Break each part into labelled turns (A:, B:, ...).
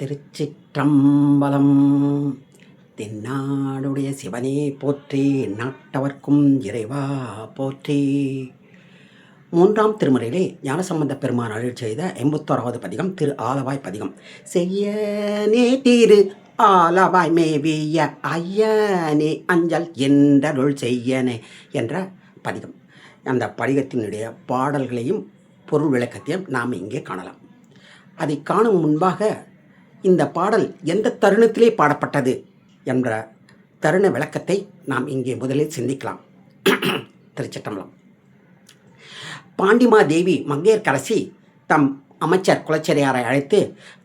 A: திருச்சிற்றம்பலம். தென்னாடுடைய சிவனே போற்றி நாட்டவர்க்கும் இறைவா போற்றி. மூன்றாம் திருமுறையிலே ஞானசம்பந்த பெருமான் அருள் செய்த எண்பத்தோராவது பதிகம் திரு ஆலவாய் பதிகம். செய்யனே திரு ஆலவாய் மேவிய ஐயனே அஞ்சல் என்றருள் செய்யனே என்ற பதிகம். அந்த படிகத்தினுடைய பாடல்களையும் பொருள் விளக்கத்தையும் நாம் இங்கே காணலாம். அதை காணும் முன்பாக இந்த பாடல் எந்த தருணத்திலே பாடப்பட்டது என்ற தருண விளக்கத்தை நாம் இங்கே முதலில் சிந்திக்கலாம். திருச்சிட்டம்பலம் பாண்டிமா தேவி தம் அமைச்சர் குலச்சரியாரை அழைத்து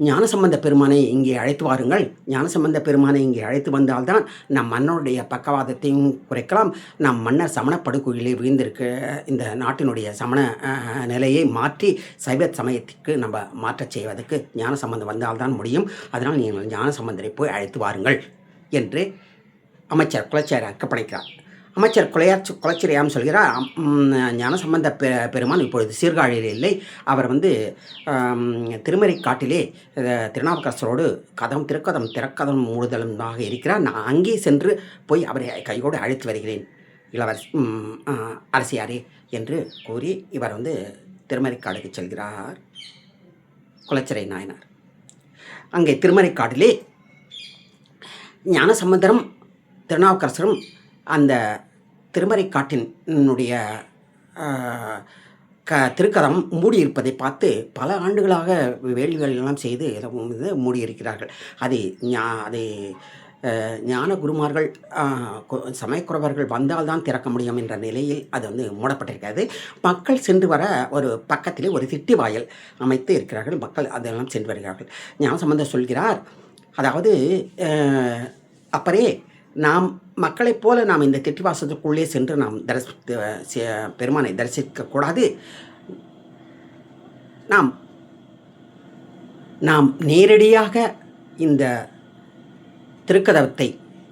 A: ஞானசம்பந்த பெருமானை இங்கே அழைத்து வாருங்கள். ஞானசம்பந்த பெருமானை இங்கே அழைத்து வந்தால்தான் நம் மன்னனுடைய பக்கவாதத்தையும் குறைக்கலாம். நம் மன்னர் சமண படுகொயிலே விழுந்திருக்க இந்த நாட்டினுடைய சமண நிலையை மாற்றி சைவ சமயத்துக்கு நம்ம மாற்றச் செய்வதற்கு ஞானசம்பந்தம் வந்தால்தான் முடியும். அதனால் நீங்கள் ஞானசம்பந்தரை போய் அழைத்து வாருங்கள் என்று அமைச்சர் குலச்சேரி அக்கப்படைக்கிறார் அமைச்சர் கொலையாச்சு குலச்சிரையாம் சொல்கிறார். ஞானசம்பந்த பெ பெருமான் இப்பொழுது சீர்காழியில் இல்லை. அவர் வந்து திருமறை திருமறைக்காட்டிலே திருநாவுக்கரசரோடு கதம் திருக்கதம் திறக்கதம் மூடுதலுமாக இருக்கிறார். நான் அங்கே சென்று போய் அவரை கையோடு அழைத்து வருகிறேன். இளவரசி அரசியாரே என்று கூறி இவர் வந்து திருமறைக்காடுக்கு செல்கிறார். குலச்சிறை நாயனார். அங்கே திருமறைக்காட்டிலே ஞானசம்பந்தரும் திருநாவுக்கரசரும் அந்த திருமறைக்காட்டினுடைய க திருக்கதம் மூடியிருப்பதை பார்த்து பல ஆண்டுகளாக வேள்விகள் எல்லாம் செய்து மூடியிருக்கிறார்கள். அதை ஞா அதை ஞான குருமார்கள் சமயக்குறவர்கள் வந்தால்தான் திறக்க முடியும் என்ற நிலையில் அது வந்து மூடப்பட்டிருக்கிறது. மக்கள் சென்று வர ஒரு பக்கத்திலே ஒரு திட்டி வாயில் அமைத்து இருக்கிறார்கள். மக்கள் அதெல்லாம் சென்று வருகிறார்கள். ஞானசம்பந்தர் சொல்கிறார் அதாவது அப்பரே நாம் மக்களைப் போல நாம் இந்த திட்டிவாசத்துக்குள்ளே சென்று நாம் தரிசி பெருமானை தரிசிக்கக்கூடாது நாம் நாம் நேரடியாக இந்த திருக்கதவத்தை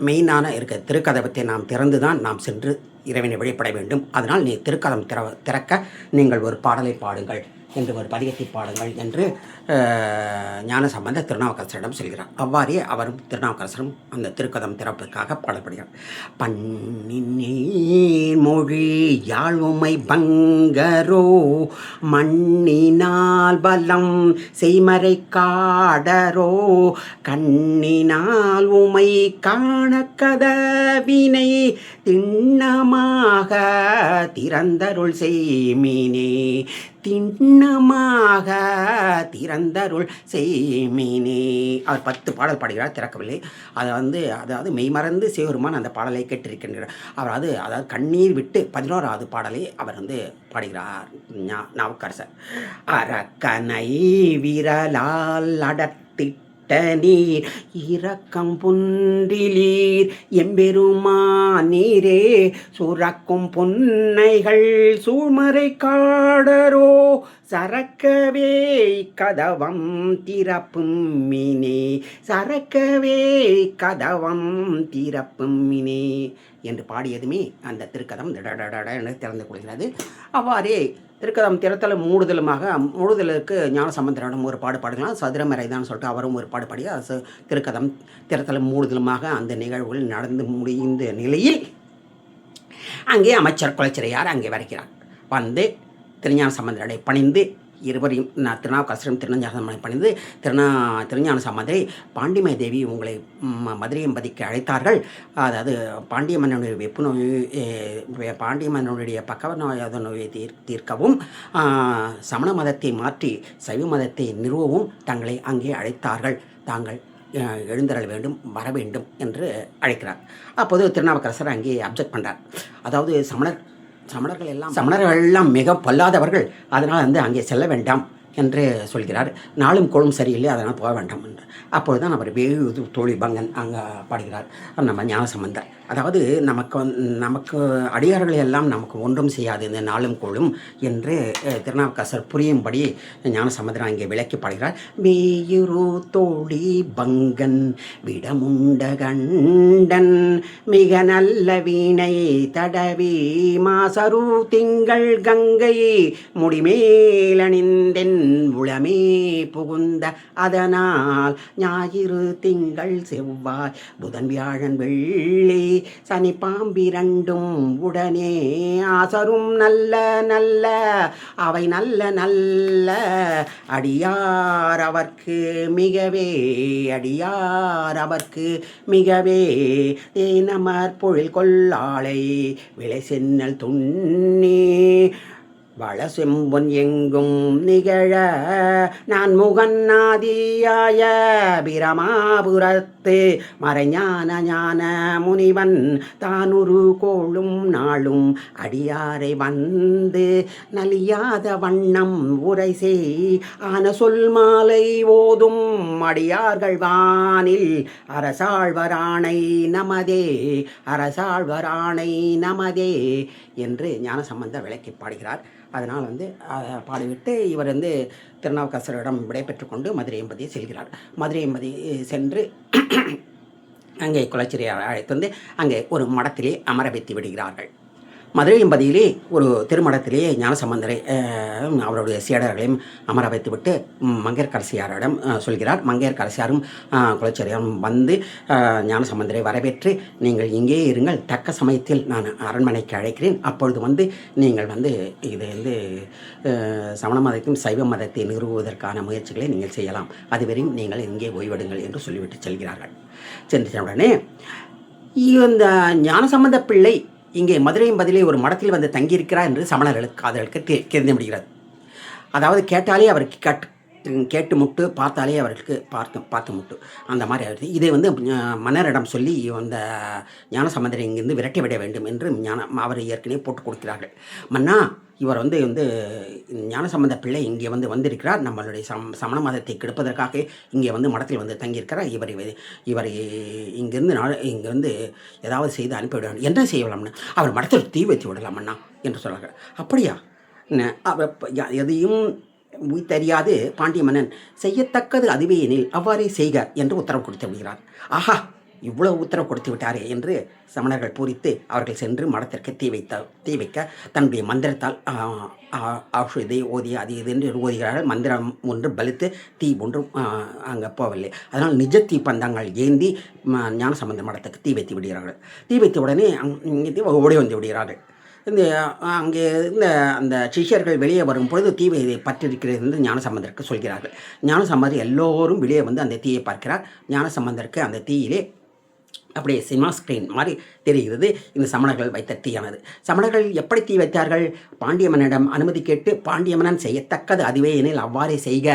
A: மெயினான இருக்க திருக்கதவத்தை நாம் திறந்து தான் நாம் சென்று இறைவனை வழிபட வேண்டும். அதனால் நீ திருக்கதம் திற திறக்க நீங்கள் ஒரு பாடலை பாடுங்கள். என்று ஒரு பதிகத்தை பாடுங்கள் என்று ஞான சம்பந்த திருநாவுக்கரசரிடம் செல்கிறார். அவ்வாறே அவரும் திருநாவுக்கரசரும் அந்த திருக்கதம் திறப்புக்காக பாடப்படுகிறார். பன்னினேன் மொழி யாழ்வுமை பங்கரோ மண்ணினால் பலம் செய்மறை காடரோ கண்ணினால் உமை காண கதவினை திண்ணமாக திறந்தருள் செய்மினே திண்ணமாக திறந்தருள் செய்மினே. அவர் பத்து பாடல் பாடுகிறார் திறக்கவில்லை. அதை வந்து அதாவது மெய்மறந்து சிவருமான் அந்த பாடலை கேட்டிருக்கின்றார். அவர் அது அதாவது கண்ணீர் விட்டு பதினோராவது பாடலை அவர் வந்து பாடுகிறார். ஞா- நாவுக்கரசர் அரக்கனை விரலால் அடர்த்திட்ட நீர் இரக்கம் புன்றிலீர். எம்பெருமானீரே சுரக்கும் பொன்னைகள் சூழ்மறை காடரோ சரக்கவே கதவம் திறப்பும் மினே சரக்கவே கதவம் திறப்பும் மினே என்று பாடியதுமே அந்த திருக்கதம் டடடட திறந்து கொள்கிறது. அவ்வாறே திருக்கதம் திறத்தலும் மூடுதலுமாக மூடுதலுக்கு ஞான சம்பந்தரிடம் ஒரு பாடு பாடுகலாம் சதுரமறைதான் சொல்லிட்டு அவரும் ஒரு பாடு பாடி அது திருக்கதம் திறத்தல மூடுதலுமாக அந்த நிகழ்வுகள் நடந்து முடிந்த நிலையில் அங்கே அமைச்சர் குலச்சிறையார் அங்கே வரைக்கிறார் வந்து திருஞான சம்பந்தரை பணிந்து இருவரையும் நான் திருநாவுக்கரசரும் திருநஞ்சாசனம் சம்பந்தரை பணிந்து திருநா திருஞான சம்பந்தரை பாண்டிமய தேவி உங்களை மதுரையும் மதுரையம்பதிக்கு அழைத்தார்கள். அதாவது பாண்டிய மன்னனுடைய வெப்பு நோய் பாண்டிய மன்னனுடைய பக்கவ நோயாத நோயை தீர் தீர்க்கவும் சமண மதத்தை மாற்றி சைவ மதத்தை நிறுவவும் தங்களை அங்கே அழைத்தார்கள். தாங்கள் எழுந்தரல் வேண்டும் வர வேண்டும் என்று அழைக்கிறார். அப்போது திருநாவுக்கரசர் அங்கே அப்செக்ட் பண்ணுறார் அதாவது சமணர் சமணர்கள் எல்லாம் சமணர்கள் எல்லாம் மிக பொல்லாதவர்கள். அதனால் வந்து அங்கே செல்ல வேண்டாம் என்று சொல்கிறார். நாளும் கோளும் சரியில்லை அதனால் போக வேண்டாம் என்று. அப்பொழுது தான் அவர் வேறு தோழி பங்கன் அங்கே பாடுகிறார். நம்ம ஞானசம்பந்தர். அதாவது நமக்கு நமக்கு அடியார்கள் எல்லாம் நமக்கு ஒன்றும் செய்யாது இந்த நாளும் கோளும் என்று திருநாவுக்கரசர் புரியும்படி ஞான சமுதிரம் இங்கே விளக்கி பாடுகிறார் மேயுரு தோழி பங்கன் விடமுண்ட கண்டன் மிக நல்ல வீணை தடவி மாசரு திங்கள் கங்கை முடிமேலணிந்தென் உளமே புகுந்த அதனால் ஞாயிறு திங்கள் செவ்வாய் புதன் வியாழன் வெள்ளி சனி பாம்பிரண்டும் உடனே ஆசரும் நல்ல நல்ல அவை நல்ல நல்ல. அடியார் அவர்க்கு மிகவே அடியார் அவர்க்கு மிகவே. தேனமர் பொழில் கொள்ளாளை விளை சென்னல் துண்ணி. வள செம்பொன் எங்கும் நிகழ நான் முகநாதியாய பிரமாபுரத்து மறைஞான ஞான முனிவன் தானுரு கோளும் நாளும் அடியாரை வந்து நலியாத வண்ணம் உரை செய் ஆன சொல் மாலை ஓதும் அடியார்கள் வானில் அரசாழ்வராணை நமதே அரசாழ்வராணை நமதே என்று ஞான சம்பந்தர் விளக்கி பாடுகிறார். அதனால் வந்து அஹ், பாடிவிட்டு இவர் வந்து திருநாவுக்கரசரிடம் விடைபெற்று கொண்டு மதுரை என்பதை செல்கிறார். மதுரை எம்பதி சென்று அங்கே குலச்சிரியார் அழைத்து வந்து அங்கே ஒரு மடத்திலே அமர வைத்து விடுகிறார்கள். மதுரை என்பதிலே ஒரு திருமடத்திலே ஞானசம்பந்தரை அவருடைய சீடர்களையும் அமர வைத்துவிட்டு மங்கையர்கரசியாரிடம் சொல்கிறார். மங்கையர்கரசியாரும் அஹ், வந்து ஞானசம்பந்தரை வரவேற்று நீங்கள் இங்கே இருங்கள். தக்க சமயத்தில் நான் அரண்மனைக்கு அழைக்கிறேன். அப்பொழுது வந்து நீங்கள் வந்து இது வந்து சமண மதத்தையும் சைவ மதத்தை நிறுவுவதற்கான முயற்சிகளை நீங்கள் செய்யலாம். அதுவரையும் நீங்கள் இங்கே ஓய்வெடுங்கள் என்று சொல்லிவிட்டு செல்கிறார்கள். சென்ற உடனே இந்த ஞானசம்பந்த பிள்ளை இங்கே மதுரையும் பதிலே ஒரு மடத்தில் வந்து தங்கியிருக்கிறார் என்று சமணர்களுக்கு காதலுக்கு தெரிந்து விடுகிறது அதாவது கேட்டாலே அவர் கட் கேட்டு முட்டு பார்த்தாலே அவர்களுக்கு பார்த்து பார்த்து முட்டு. அந்த மாதிரி ஆயிடுது. இதை வந்து மன்னரிடம் சொல்லி அந்த ஞானசம்பந்தரை இங்கிருந்து விரட்டி விட வேண்டும் என்று ஞான அவர் ஏற்கனவே போட்டு கொடுக்கிறார்கள். மன்னா இவர் வந்து வந்து ஞானசம்பந்த பிள்ளை இங்கே வந்து வந்திருக்கிறார். நம்மளுடைய சம் சமண மதத்தை கெடுப்பதற்காக இங்கே வந்து மடத்தில் வந்து தங்கியிருக்கிறார். இவர் இவர் இவரை இங்கேருந்து நாள் இங்கே வந்து ஏதாவது செய்து அனுப்பிவிட என்ன செய்யலாம்னு அவர் மடத்தில் தீ வைத்து விடலாம் அண்ணா என்று சொல்கிறார்கள் அப்படியா? அவர் யா- எதையும் தெரியாது பாண்டிய மன்னன் செய்யத்தக்கது அதுவே எனில் அவ்வாறே செய்க என்று உத்தரவு கொடுத்து விடுகிறார். ஆஹா இவ்வளவு உத்தரவு கொடுத்து விட்டாரே என்று சமணர்கள் பூரித்து அவர்கள் சென்று மடத்திற்கு தீ வைத்த தீ வைக்க தன்னுடைய மந்திரத்தால் ஆஷுதை ஓதி அது இது என்று ஓதுகிறார்கள். மந்திரம் ஒன்று பலித்து தீ ஒன்றும் அங்கே போகவில்லை. அதனால் நிஜ தீ பந்தங்கள் ஏந்தி ம- ஞானசம்பந்த மடத்துக்கு தீ வைத்து விடுகிறார்கள். தீ வைத்த உடனே அங்- ஓடி வந்து விடுகிறார்கள். இந்த அங்கே இருந்த அந்த சிஷ்யர்கள் வெளியே வரும் பொழுது தீவை இதை பற்றிருக்கிறது என்று ஞானசம்பந்தருக்கு சொல்கிறார்கள். ஞானசம்பந்தர் எல்லோரும் வெளியே வந்து அந்த தீயை பார்க்கிறார். ஞானசம்பந்தருக்கு அந்த தீயிலே அப்படியே சினிமா ஸ்க்ரீன் மாதிரி தெரிகிறது. இந்த சமணர்கள் வைத்த தீயானது. சமணர்கள் எப்படி தீ வைத்தார்கள்? பாண்டியமனிடம் அனுமதி கேட்டு பாண்டியமனன் செய்யத்தக்கது அதுவே எனில் அவ்வாறே செய்க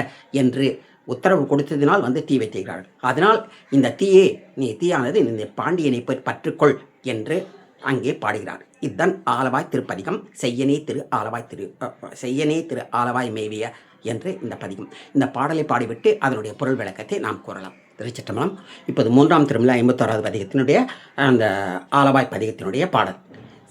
A: என்று உத்தரவு கொடுத்ததினால் வந்து தீ வைத்திருக்கிறார்கள். அதனால் இந்த தீயே நீ தீயானது இந்த பாண்டியனை பற்றுக்கொள் என்று அங்கே பாடுகிறார். இதுதான் ஆலவாய் திருப்பதிகம். செய்யனே திரு ஆலவாய் திரு செய்யனே திரு ஆலவாய் மேவிய என்று இந்த பதிகம். இந்த பாடலை பாடிவிட்டு அதனுடைய பொருள் விளக்கத்தை நாம் கூறலாம். திருச்சிற்றம்பலம் இப்போது மூன்றாம் திருமலை ஐம்பத்தோராவது பதிகத்தினுடைய அந்த ஆலவாய் பதிகத்தினுடைய பாடல்.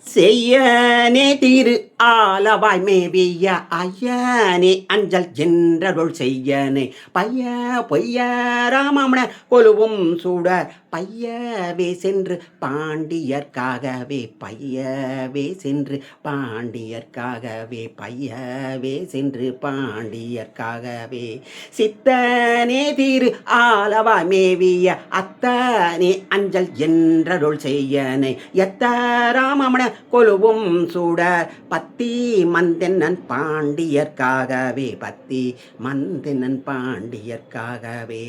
A: செய்யனே திரு ஆலவாய் மேவிய ஐயனே அஞ்சல் என்றருள் செய்யனே. பைய பொய்ய ராமமண கொலுவும் சூட பையவே சென்று பாண்டியர்க்காகவே பையவே சென்று பாண்டியர்க்காகவே பையவே சென்று பாண்டியர்க்காகவே. சித்தனே திரு ஆலவா மேவிய அத்தனே அஞ்சல் என்றருள் செய்யனை. எத்த ராமமண கொலுவும் சூட பத்தி மந்தென்னன் பாண்டியர்க்காகவே பத்தி மந்தென்னன் பாண்டியர்க்காகவே.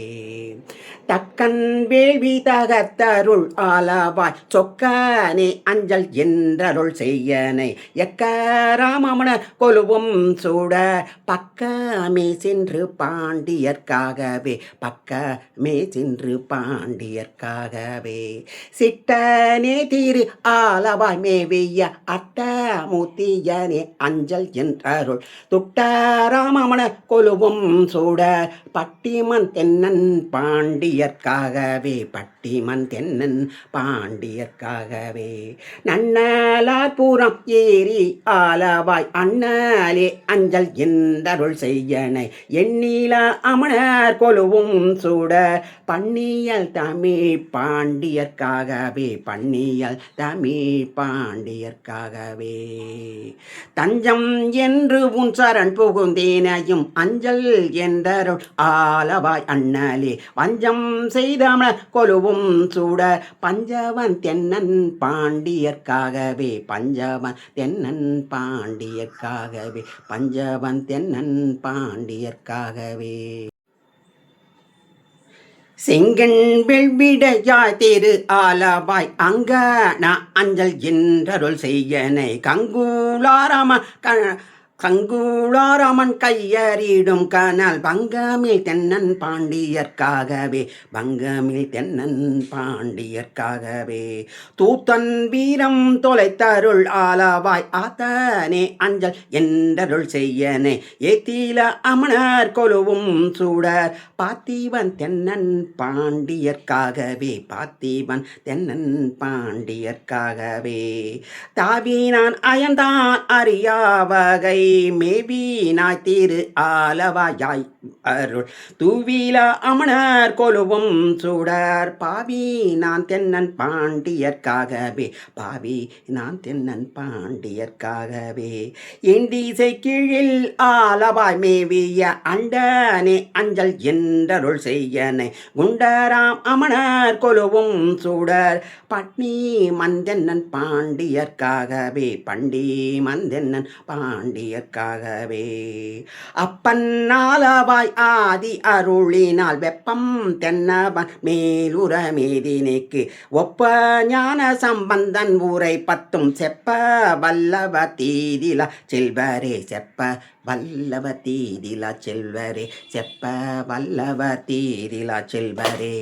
A: தக்கன் வேள்வி தகத்தருள் ஆலாவாய் சொக்கனே அஞ்சல் என்றருள் செய்யனை. எக்க ராமமண கொலுவும் சூட பக்கமே சென்று பாண்டியர்க்காகவே. பக்கமே சென்று பாண்டியர்க்காகவே. சிட்டனே திரு ஆலவாய் மேவிய அட்டமுத்தியனே அஞ்சல் என்றருள். துட்ட ராமமண கொலுவும் சூட பட்டிமன் தென்னன் பாண்டியர்க்காகவே. பட்ட பட்டிமன் தென்னன் பாண்டியர்க்காகவே. நன்னலார் பூரம் ஏறி ஆலவாய் அண்ணாலே அஞ்சல் எந்தருள் செய்யனை. எண்ணில அமணர் கொலுவும் சுட பன்னியல் தமிழ் பாண்டியர்க்காகவே. பன்னியல் தமிழ் பாண்டியர்க்காகவே. தஞ்சம் என்று உன் சரண் புகுந்தேனையும் அஞ்சல் என்றருள் ஆலவாய் அண்ணலே. வஞ்சம் செய்தம கொலுவும் சூட பஞ்சவன் தென்னன் பாண்டியர்க்காகவே பஞ்சவன் தென்னன் பாண்டியர்க்காகவே பஞ்சவன் தென்னன் பாண்டியர்க்காகவே. செங்கன் வெள்விடையாய் திரு ஆலவாய் நான் அஞ்சல் என்றருள் செய்யனை கங்குலாராம க கங்கூளாராமன் கையறிடும் கனல் பங்கமில் தென்னன் பாண்டியர்க்காகவே பங்கமில் தென்னன் பாண்டியர்க்காகவே. தூத்தன் வீரம் தொலைத்தருள் ஆலவாய் ஆத்தனே அஞ்சல் என்றருள் செய்யனே. ஏத்தில அமணர் கொலுவும் சூடர் பாத்திவன் தென்னன் பாண்டியர்க்காகவே பாத்திவன் தென்னன் பாண்டியர்க்காகவே. தாவினான் வகை அறியாவகை மேவினாய் திரு ஆலவாயாய் அருள். தூவில அமணர் கொலுவும் சூடர். பாவி நான் தென்னன் பாண்டியர்க்காகவே. பாவி நான் தென்னன் பாண்டியர்க்காகவே. எண்டிசை கீழில் ஆலவாய் மேவிய அண்டனே அஞ்சல் என்றருள் செய்யனை. குண்டராம் அமணர் கொலுவும் சூடர். பட்னி மந்தென்னன் பாண்டியர்க்காகவே. பண்டி மந்தென்னன் பாண்டியர் அப்பன் அப்பன்னாலவாய் ஆதி அருளினால் வெப்பம் தென்னவன் மேலுற மேதினைக்கு ஒப்ப ஞான சம்பந்தன் ஊரை பத்தும் செப்ப வல்லவ தீதில செல்வரே செப்ப வல்லவ தீதில செல்வரே செப்ப வல்லவ தீதில செல்வரே.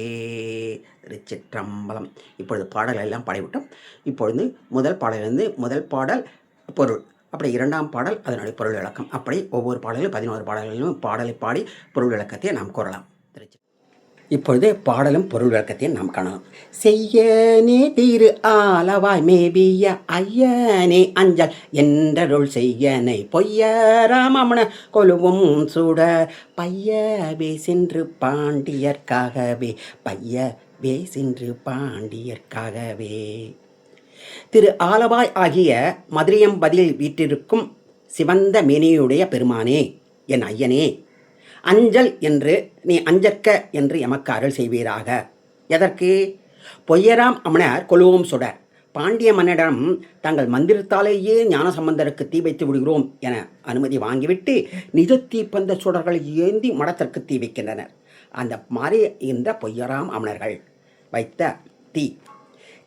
A: திருச்சிற்றம்பலம். இப்பொழுது பாடல் எல்லாம் பாடிவிட்டோம். இப்பொழுது முதல் பாடலிருந்து முதல் பாடல் பொருள். அப்படி இரண்டாம் பாடல் அதனுடைய பொருள் விளக்கம். அப்படி ஒவ்வொரு பாடலும் பதினோரு பாடல்களிலும் பாடலை பாடி பொருள் விளக்கத்தை நாம் கூறலாம். திருச்சி இப்பொழுது பாடலும் பொருள் விளக்கத்தையும் நாம் காணலாம். செய்யனே திரு ஆலவாய் மேபிய ஐயனே அஞ்சல் என்றருள் செய்யனை பொய்யராமண கொலுவும் சுட பையவே சென்று பாண்டியர்க்காகவே பையவே சென்று பாண்டியர்க்காகவே. திரு ஆலவாய் ஆகிய மதுரையம்பதியில் வீற்றிருக்கும் சிவந்த மேனியுடைய பெருமானே என் ஐயனே அஞ்சல் என்று நீ அஞ்சற்க என்று எமக்கு அருள் செய்வீராக. எதற்கு? பொய்யராம் அமணர் கொழுவோம் சுடர் பாண்டிய மன்னனிடம் தங்கள் மந்திரத்தாலேயே ஞானசம்பந்தருக்கு தீ வைத்து விடுகிறோம் என அனுமதி வாங்கிவிட்டு நிஜ தீப்பந்த சுடர்களை ஏந்தி மடத்திற்கு தீ வைக்கின்றனர். அந்த மாறி இந்த பொய்யராம் அமணர்கள் வைத்த தீ.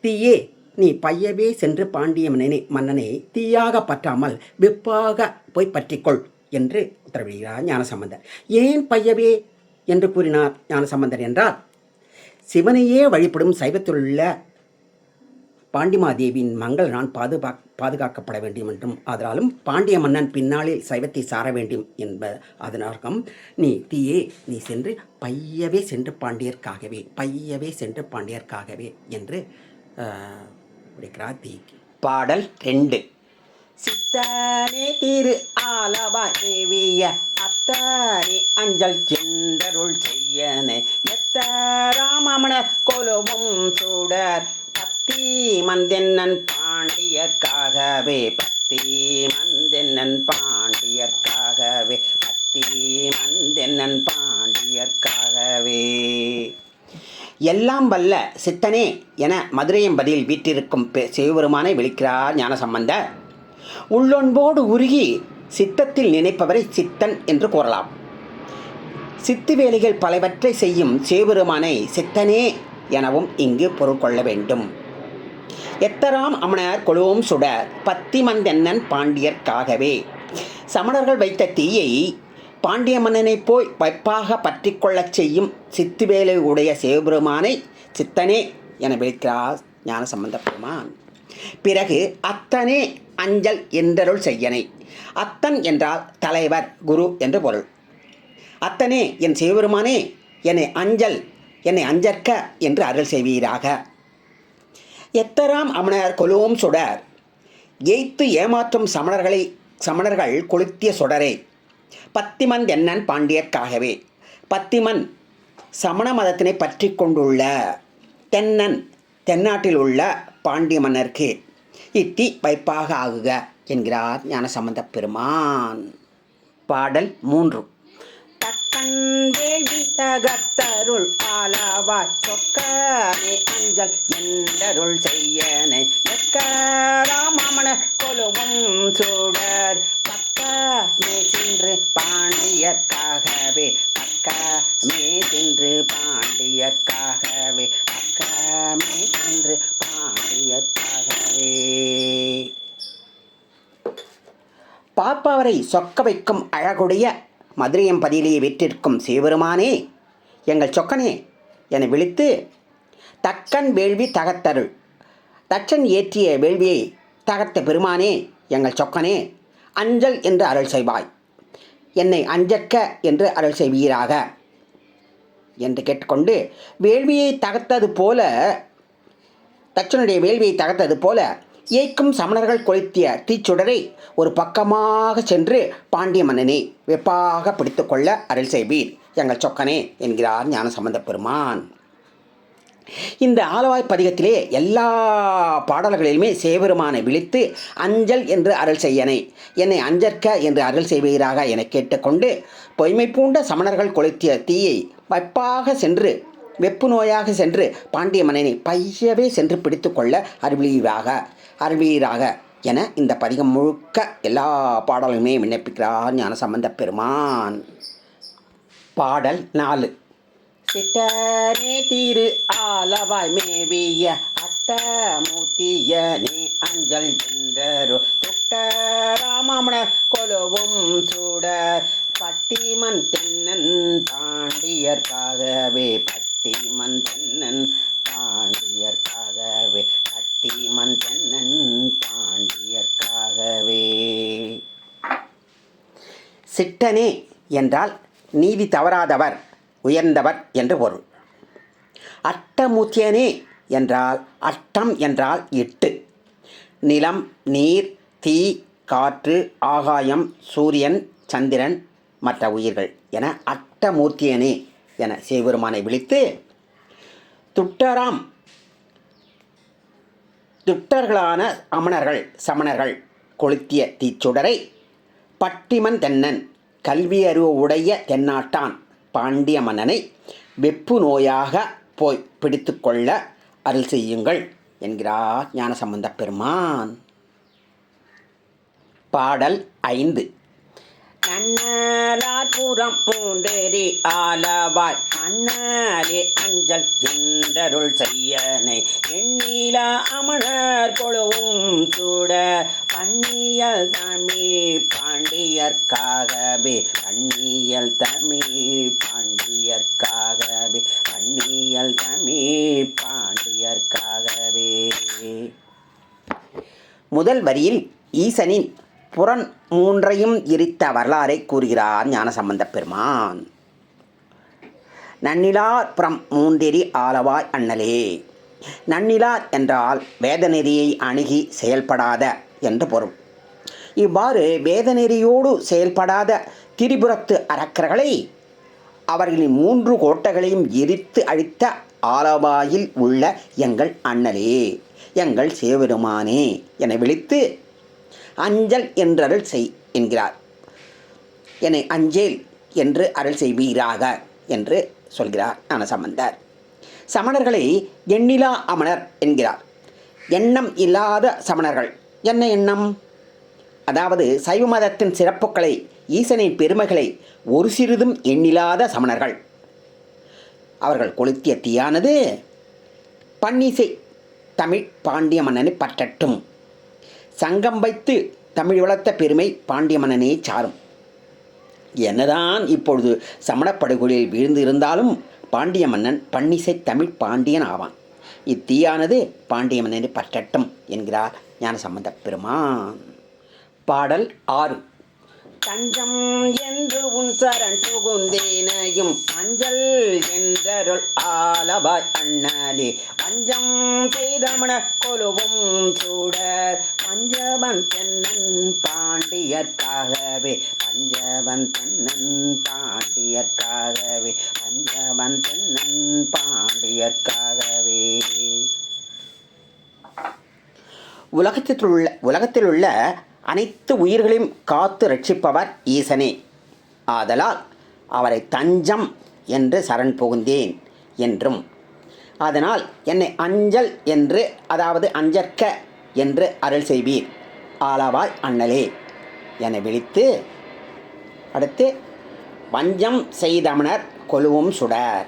A: தீயே நீ பையவே சென்று பாண்டிய மன்னனை மன்னனை தீயாக பற்றாமல் வெப்பாக போய் பற்றிக்கொள் என்று உத்தரவிடுகிறார் ஞானசம்பந்தர். ஏன் பையவே என்று கூறினார் ஞானசம்பந்தர் என்றால் சிவனையே வழிபடும் சைவத்திலுள்ள பாண்டிமாதேவியின் மங்கள் நான் பாதுகா பாதுகாக்கப்பட வேண்டும் என்றும் அதனாலும் பாண்டிய மன்னன் பின்னாளில் சைவத்தை சார வேண்டும் என்ப அதனார்க்கம் நீ தீயே நீ சென்று பையவே சென்று பாண்டியர்க்காகவே பையவே சென்று பாண்டியர்க்காகவே என்று ஆஹ், கிராத்திக்கு. பாடல் ரெண்டு. சித்தானே திரு ஆலவா தேவிய அத்தாரி அஞ்சல் செந்தருள் செய்யனே. எத்த ராமமணர் கொலுவும் சூடர் பத்தி மந்தென்னன் பாண்டியர்க்காகவே பத்தி மந்தென்னன் பாண்டியர்க்காகவே பத்தி மந்தென்னன் பாண்டியர்க்காகவே. எல்லாம் வல்ல சித்தனே என மதுரையம்பதியில் வீற்றிருக்கும் பெ- சிவபெருமானை விழிக்கிறார் ஞானசம்பந்த. உள்ளொன்போடு உருகி சித்தத்தில் நினைப்பவரை சித்தன் என்று கூறலாம். சித்து வேலைகள் பலவற்றை செய்யும் சிவபெருமானை சித்தனே எனவும் இங்கு பொருள் கொள்ள வேண்டும். எத்தராம் அமணர் கொழுவும் சுட பத்திமந்தென்னன் பாண்டியர்க்காகவே சமணர்கள் வைத்த தீயை பாண்டிய மன்னனைப் போய் வைப்பாக பற்றி கொள்ளச் செய்யும் சித்துவேலை உடைய சிவபெருமானை சித்தனே என விளிக்கிறார் ஞான பெருமான். பிறகு அத்தனே அஞ்சல் என்றருள் செய்யனை. அத்தன் என்றால் தலைவர் குரு என்று பொருள். அத்தனே என் சிவபெருமானே என்னை அஞ்சல் என்னை அஞ்சற்க என்று அருள் செய்வீராக. எத்தராம் அமணர் கொலுவும் சுடர். எய்த்து ஏமாற்றும் சமணர்களை சமணர்கள் கொளுத்திய சுடரே. பத்திமன் தென்னன் பாண்டியர்க்காகவே. பத்திமன் சமண மதத்தினை பற்றி கொண்டுள்ள தென்னன் தென்னாட்டில் உள்ள பாண்டிய மன்னருக்கு இத்தி வைப்பாக ஆகுக என்கிறார் ஞானசம்பந்த பெருமான். பாடல் மூன்று. தக்கன் வேள்வி தகத்தருள் ஆலாவாய் சொக்கமே அஞ்சல் என்றருள் செய்யனை. எக்கராமண கொலுவும் சூடர் மே சென்று பாண்டியக்காகவே பக்கமே சென்று பாண்டியக்காகவே பக்கமே சென்று பாண்டியக்காகவே பார்ப்பவரை சொக்க வைக்கும் அழகுடைய மதுரையம்பதியிலேயே விற்றிருக்கும் சிவபெருமானே எங்கள் சொக்கனே என விழித்து தக்கன் வேள்வி தகத்தருள் தச்சன் ஏற்றிய வேள்வியை தகர்த்த பெருமானே எங்கள் சொக்கனே. அஞ்சல் என்று அருள் செய்வாய். என்னை அஞ்சக்க என்று அருள் செய்வீராக. என்று கேட்டுக்கொண்டு வேள்வியை தகர்த்தது போல தச்சனுடைய வேள்வியை தகர்த்தது போல ஏய்க்கும் சமணர்கள் கொளுத்திய தீச்சுடரை ஒரு பக்கமாக சென்று பாண்டிய மன்னனை வெப்பாக பிடித்துக்கொள்ள அருள் செய்வீர். எங்கள் சொக்கனே என்கிறார் ஞான சம்பந்த பெருமான். இந்த ஆலவாய் பதிகத்திலே எல்லா பாடல்களிலுமே சேவருமானை விழித்து அஞ்சல் என்று அருள் செய்யனை என்னை அஞ்சற்க என்று அருள் செய்வீராக என கேட்டுக்கொண்டு பொய்மை பூண்ட சமணர்கள் கொளுத்திய தீயை வைப்பாக சென்று வெப்பு நோயாக சென்று பாண்டிய மன்னனை பையவே சென்று பிடித்து கொள்ள அருள்வீராக அருள்வீராக என இந்த பதிகம் முழுக்க எல்லா பாடலுமே விண்ணப்பிக்கிறார் ஞான சம்பந்த பெருமான். பாடல் நாலு. சிட்டனே திரு ஆலவாய் மேவிய அட்டமூத்திய நீ அஞ்சல் என்றரு துட்டராமணர் கொலுவும் சூடர். பட்டிமன் தென்னன் பாண்டியர்காகவே பட்டிமன் தென்னன் பாண்டியர்க்காகவே பட்டிமன் தென்னன் பாண்டியர்க்காகவே சிட்டனே என்றால் நீதி தவறாதவர். உயர்ந்தவர் என்று பொருள். அட்டமுத்தியனே என்றால் அட்டம் என்றால் எட்டு நிலம் நீர் தீ காற்று ஆகாயம் சூரியன் சந்திரன் மற்ற உயிர்கள் என அட்டமூர்த்தியனே என சிவபெருமானை விழித்து துட்டராம் துட்டர்களான அமணர்கள் சமணர்கள் கொளுத்திய தீச்சுடரை பட்டிமன் தென்னன் கல்வி அறிவு உடைய தென்னாட்டான் பாண்டிய மன்னனை வெப்பு நோயாக போய் பிடித்து கொள்ள அருள் செய்யுங்கள் என்கிறார் ஞானசம்பந்த பெருமான். பாடல் ஐந்து. கண்ணலாபுரம் பூண்டேரி ஆலவாய் அண்ணலே அஞ்சல் என்றருள் செய்யனை. எண்ணிலா அமணர் கொழுவும் சூட பண்ணியல் தமிழ் பாண்டியர்க்காகவே பண்ணியல் தமிழ் பாண்டியர்க்காகவே பண்ணியல் தமிழ் பாண்டியர்க்காகவே. முதல் வரியில் ஈசனின் புறன் மூன்றையும் எரித்த வரலாறை கூறுகிறார் ஞானசம்பந்த பெருமான். நன்னிலார் புறம் மூன்றெறி ஆளவாய் அண்ணலே. நன்னிலார் என்றால் வேதநெறியை அணுகி செயல்படாத என்று பொருள். இவ்வாறு வேதநெறியோடு செயல்படாத திரிபுரத்து அரக்கர்களை அவர்களின் மூன்று கோட்டைகளையும் எரித்து அழித்த ஆலவாயில் உள்ள எங்கள் அண்ணலே எங்கள் சிவபெருமானே என விழித்து அஞ்சல் என்றருள் செய் என்கிறார். என்னை அஞ்சேல் என்று அருள் செய்வீராக என்று சொல்கிறார் ஞானசம்பந்தர். சமணர்களை எண்ணிலா அமணர் என்கிறார். எண்ணம் இல்லாத சமணர்கள் என்ன எண்ணம்? அதாவது சைவ மதத்தின் சிறப்புகளை ஈசனின் பெருமைகளை ஒரு சிறிதும் எண்ணில்லாத சமணர்கள். அவர்கள் கொளுத்திய தீயானது பன்னிசை தமிழ் பாண்டிய மன்னனை பற்றட்டும். சங்கம் வைத்து தமிழ் வளர்த்த பெருமை பாண்டிய மன்னனே சாரும். என்னதான் இப்பொழுது சமணப்படுகொலில் வீழ்ந்து இருந்தாலும் பாண்டிய மன்னன் பன்னிசை தமிழ் பாண்டியன் ஆவான். இத்தீயானது பாண்டிய மன்னனை பற்றட்டும் என்கிறார். ஞான சம்பந்த பெருமான். பாடல் ஆறு. தஞ்சம் என்று உன் சரண் புகுந்தேனையும் அஞ்சல் என்றருள் ஆலபாய் அண்ணலே. பஞ்சம் செய்தமண கொலுவும் சூடர். பஞ்சவன் தென்னன் பாண்டியர்க்காகவே. பஞ்சவன் தென்னன் பாண்டியர்க்காகவே. பஞ்சவன் தென்னன் பாண்டியர்க்காகவே. உலகத்தில் உள்ள உலகத்தில் உள்ள அனைத்து உயிர்களையும் காத்து ரட்சிப்பவர் ஈசனே. ஆதலால் அவரை தஞ்சம் என்று சரண் புகுந்தேன் என்றும். அதனால் என்னை அஞ்சல் என்று அதாவது அஞ்சற்க என்று அருள் செய்வீர். ஆளாவாய் அண்ணலே. என விழித்து அடுத்து வஞ்சம் செய்தமனர் கொலுவும் சுடர்.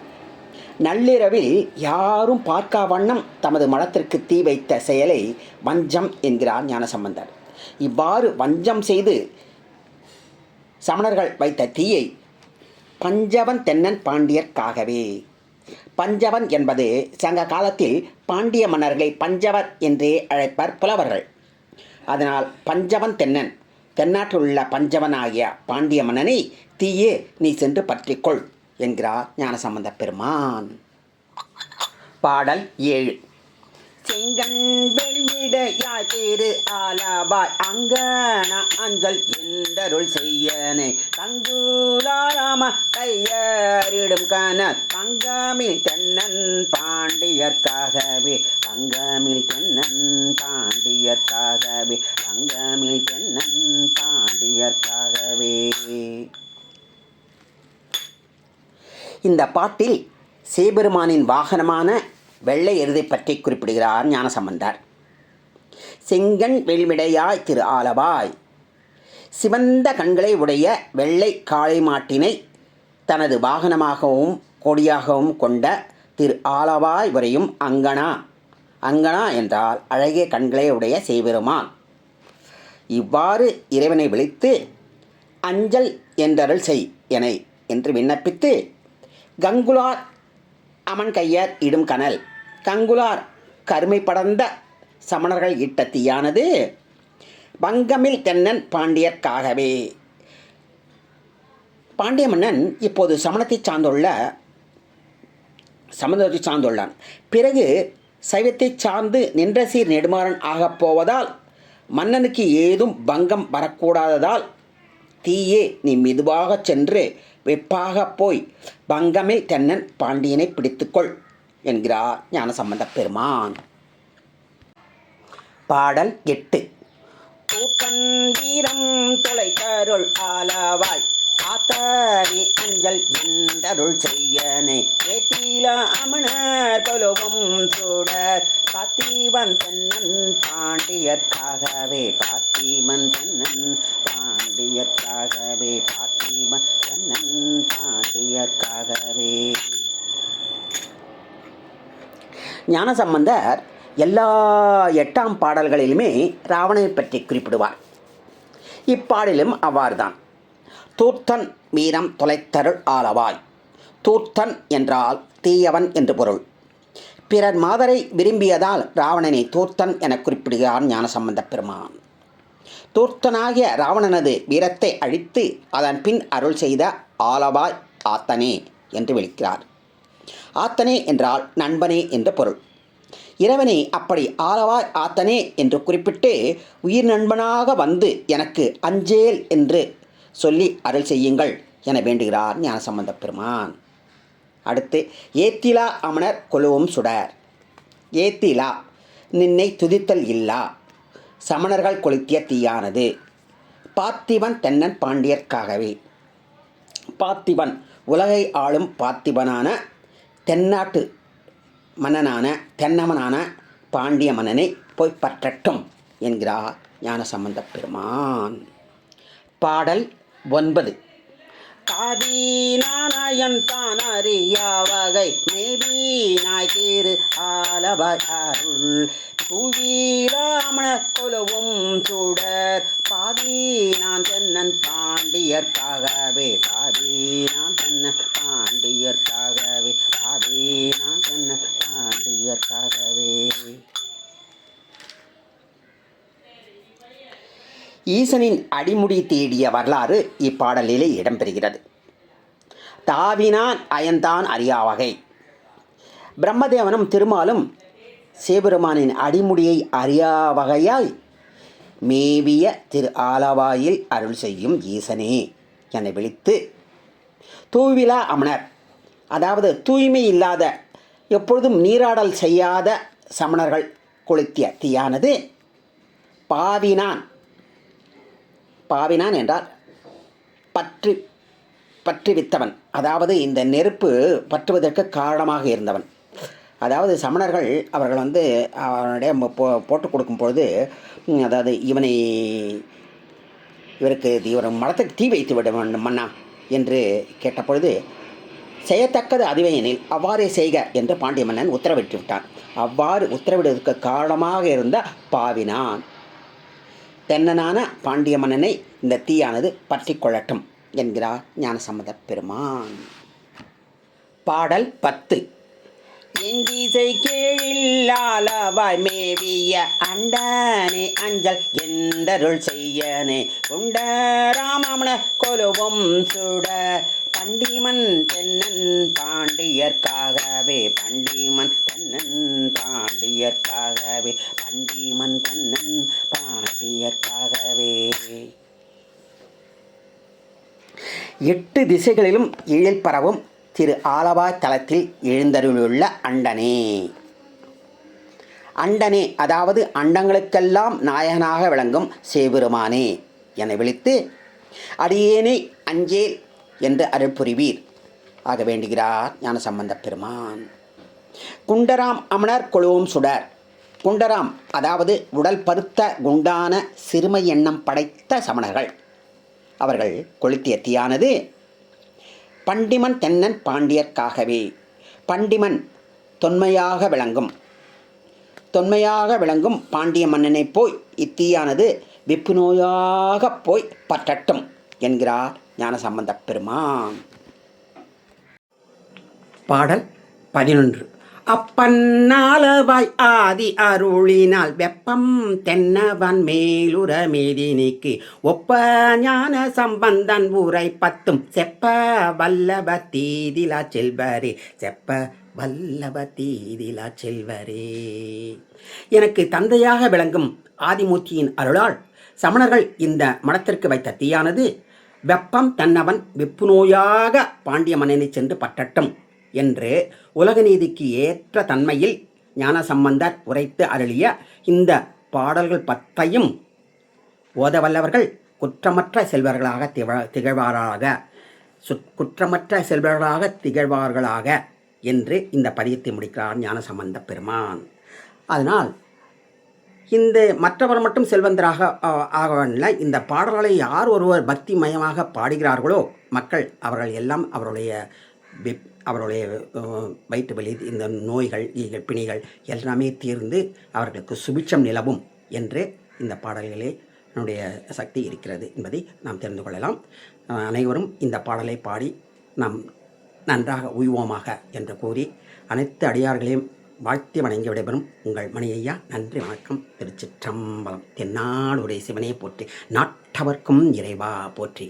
A: நள்ளிரவில் யாரும் பார்க்கா வண்ணம் தமது மனத்திற்கு தீ வைத்த செயலை வஞ்சம் என்கிறார் ஞானசம்பந்தர். இவ்வாறு வஞ்சம் செய்து சமணர்கள் வைத்த தீயை பஞ்சவன் தென்னன் பாண்டியர்க்காகவே. பஞ்சவன் என்பது சங்க காலத்தில் பாண்டிய மன்னர்களை பஞ்சவர் என்றே அழைப்பர் புலவர்கள். அதனால் பஞ்சவன் தென்னன் தென்னாட்டில் உள்ள பஞ்சவன் ஆகிய பாண்டிய மன்னனை தீயே நீ சென்று பற்றிக்கொள் என்கிறார் ஞானசம்பந்த பெருமான். பாடல் ஏழு. செங்கன் வெள்விடையாய் திரு ஆலவாய் அங்கன அஞ்சல் என்றருள் செய்யனே. தங்குலாராம கையறிடும் கன தங்கமில் தென்னன் பாண்டியர்க்காகவே. தங்கமில் தென்னன் பாண்டியர்க்காகவே. தங்கமில் தென் பாண்டியர்க்காகவே இந்த பாட்டில் சிவபெருமானின் வாகனமான வெள்ளை எருதை பற்றி குறிப்பிடுகிறார் ஞானசம்பந்தர். செங்கண் வெள்விடையாய் திரு ஆலவாய் சிவந்த கண்களை உடைய வெள்ளை காளை மாட்டினை தனது வாகனமாகவும் கொடியாகவும் கொண்ட திரு ஆலவாய் வரையும் அங்கனா அங்கனா என்றால் அழகிய கண்களை உடைய செய்பெருமான் இவ்வாறு இறைவனை விழித்து அஞ்சல் என்றருள் செய் என என்று விண்ணப்பித்து கங்குலார் அமன் கையர் இடும் கனல். கங்குலார் கருமை படர்ந்த சமணர்கள் இட்ட தீயானது. வங்கமில் தென்னன் பாண்டியர்க்காகவே பாண்டிய மன்னன் இப்போது சமணத்தை சார்ந்துள்ள சமணத்தை சார்ந்துள்ளான். பிறகு சைவத்தை சார்ந்து நின்ற சீர் நெடுமாறன் ஆகப் போவதால் மன்னனுக்கு ஏதும் பங்கம் வரக்கூடாததால் தீயே நீ மெதுவாகச் சென்று வெப்பாகப் போய் பங்கமில் தென்னன் பாண்டியனை பிடித்துக்கொள் என்கிறார் ஞானசம்பந்த பெருமான். பாடல் எட்டு. தூக்கன் வீரம் தொலைத்தருள் ஆலவாய் காத்தனி அஞ்சல் என்றருள் செய்யனே. ஏத்தில அமண தொழுவும் சுடர் பாத்திவன் தென்னன் பாண்டியத்தாகவே பாத்திமன் தென்னன் பாண்டியத்தாகவே பாத்தி தென்னன் பாண்டியர்க்காகவே. ஞானசம்பந்தர் எல்லா எட்டாம் பாடல்களிலுமே ராவணனை பற்றி குறிப்பிடுவார். இப்பாடலும் அவ்வாறுதான். தூர்த்தன் வீரம் தொலைத்தருள் ஆளவாய். தூர்த்தன் என்றால் தீயவன் என்று பொருள். பிறர் மாதரை விரும்பியதால் ராவணனை தூர்த்தன் என குறிப்பிடுகிறார் ஞானசம்பந்த பெருமான். தூர்த்தனாகிய ராவணனது வீரத்தை அழித்து அதன் பின் அருள் செய்த ஆலவாய் ஆத்தனே என்று விழிக்கிறார் ஆத்தனே என்றால் நண்பனே என்று பொருள். இறைவனை அப்படி ஆலவாய் ஆத்தனே என்று குறிப்பிட்டு உயிர் நண்பனாக வந்து எனக்கு அஞ்சேல் என்று சொல்லி அருள் செய்யுங்கள் என வேண்டுகிறார் ஞானசம்பந்த பெருமான். அடுத்து ஏத்திலா அமணர் கொலுவும் சுடர். ஏத்திலா நின்னை துதித்தல் இல்லா. சமணர்கள் கொளுத்திய தீயானது. பார்த்திபன் தென்னன் பாண்டியர்க்காகவே. பார்த்திபன் உலகை ஆளும் பார்த்திபனான தென்னாட்டு மன்னனான தென்னமனான பாண்டிய மன்னனை போய் பற்றட்டும் என்கிறார் ஞானசம்பந்த பெருமான். பாடல் ஒன்பது. காதீனாயன் தான் அறியாவகை மேபீனாய் திரு ஆலவாய் அருள். புவீராமண கொலவும் சுடர். பாதி நான் தென்னன் பாண்டியர்க்காகவே பாதி நான் தென்னன் பாண்டியர்க்காகவே பாதி நான் தென்னன் பாண்டியர்க்காகவே ஈசனின் அடிமுடி தேடிய வரலாறு இப்பாடலிலே இடம்பெறுகிறது. தாவினான் அயன்தான் அறியாவகை பிரம்மதேவனும் திருமாலும் சிவபெருமானின் அடிமுடியை அறியா வகையால் மேவிய திரு ஆலவாயில் அருள் செய்யும் ஈசனே என விழித்து தூவிலா அமணர். அதாவது தூய்மை இல்லாத எப்பொழுதும் நீராடல் செய்யாத சமணர்கள் கொளுத்திய தீயானது பாவினான். பாவினான் என்றால் பற்று பற்றுவித்தவன். அதாவது இந்த நெருப்பு பற்றுவதற்கு காரணமாக இருந்தவன். அதாவது சமணர்கள் அவர்கள் வந்து அவனுடைய போ போட்டு கொடுக்கும் பொழுது அதாவது இவனை இவருக்கு இவர் மரத்துக்கு தீ வைத்து விட வேண்டும் மன்னா என்று கேட்டபொழுது செய்யத்தக்கது அதுவே எனில் அவ்வாறே செய்க என்று பாண்டிய மன்னன் உத்தரவிட்டு விட்டான். அவ்வாறு உத்தரவிடுவதற்கு காரணமாக இருந்த பாவினான். தென்னனான பாண்டிய மன்னனை இந்த தீயானது பற்றி கொள்ளட்டும் என்கிறார் ஞானசம்மத பெருமான். பாடல் பத்து. எந்திசை கீழில்லாலவாய் மேவிய அண்டனே அஞ்சல் எந்தருள் செய்யனே? உண்ட ராமமண கொலுவும் சுட பண்டிமன் தென்னன் பாண்டியர்க்காகவே பண்டிமன் தென்னன் பாண்டியர்க்காகவே பண்டிமன் தென்னன் பாண்டியர்க்காகவே. எட்டு திசைகளிலும் எழில் பரவும் திரு ஆலவாய் தலத்தில் எழுந்தருளுள்ள அண்டனே. அண்டனே அதாவது அண்டங்களுக்கெல்லாம் நாயகனாக விளங்கும் சேபெருமானே என விழித்து அடியேனே அஞ்சேல் என்று அருள் புரிவீர். ஆக வேண்டுகிறார் ஞானசம்பந்த பெருமான். குண்டராம் அமணர் கொழுவும் சுடர். குண்டராம் அதாவது உடல் பருத்த குண்டான சிறுமை எண்ணம் படைத்த சமணர்கள். அவர்கள் கொளுத்திய தீயானது பண்டிமன் தென்னன் பாண்டியர்க்காகவே. பண்டிமன் தொன்மையாக விளங்கும். தொன்மையாக விளங்கும் பாண்டிய மன்னனைப் போய் இத்தீயானது விப்பு நோயாகப் போய் பற்றட்டும் என்கிறார் ஞானசம்பந்த பெருமான். பாடல் பதினொன்று. அப்பன்னாலவாய் ஆதி அருளினால் வெப்பம் தென்னவன் மேலுற மேதினிக்கு ஒப்ப ஞான சம்பந்தன் உரை பத்தும். செப்ப வல்லப தீதிலா செல்வரே செப்ப வல்லப தீதிலா செல்வரே. எனக்கு தந்தையாக விளங்கும் ஆதிமூர்த்தியின் அருளால் சமணர்கள் இந்த மடத்திற்கு வைத்த தீயானது வெப்பம் தன்னவன் வெப்பு நோயாக பாண்டிய மன்னனை சென்று பற்றட்டும் என்று உலக நீதிக்கு ஏற்ற தன்மையில் ஞான சம்பந்தர் உரைத்து அருளிய இந்த பாடல்கள் பத்தையும் ஓதவல்லவர்கள் குற்றமற்ற செல்வர்களாக திகழ திகழ்வாராக. சுற் குற்றமற்ற செல்வர்களாக திகழ்வார்களாக என்று இந்த பதியத்தை முடிக்கிறார் ஞானசம்பந்த பெருமான். அதனால் இந்த மற்றவர் மட்டும் செல்வந்தராக ஆ, ஆகவில்லை இந்த பாடல்களை யார் ஒருவர் பக்தி மயமாக பாடுகிறார்களோ மக்கள் அவர்கள் எல்லாம் அவருடைய வெப்- அவருடைய வயிற்று வலி இந்த நோய்கள் ஈகள் பிணிகள் எல்லாமே தீர்ந்து அவர்களுக்கு சுபிட்சம் நிலவும் என்று இந்த பாடல்களே என்னுடைய சக்தி இருக்கிறது என்பதை நாம் தெரிந்து கொள்ளலாம். அனைவரும் இந்த பாடலை பாடி நாம் நன்றாக உய்வோமாக என்று கூறி அனைத்து அடியார்களையும் வாழ்த்தி வணங்கி விடைபெறும் உங்கள் மணியையா. நன்றி வணக்கம். திருச்சிற்றம்பலம். தென்னாடுடைய சிவனே போற்றி நாட்டவர்க்கும் இறைவா போற்றி.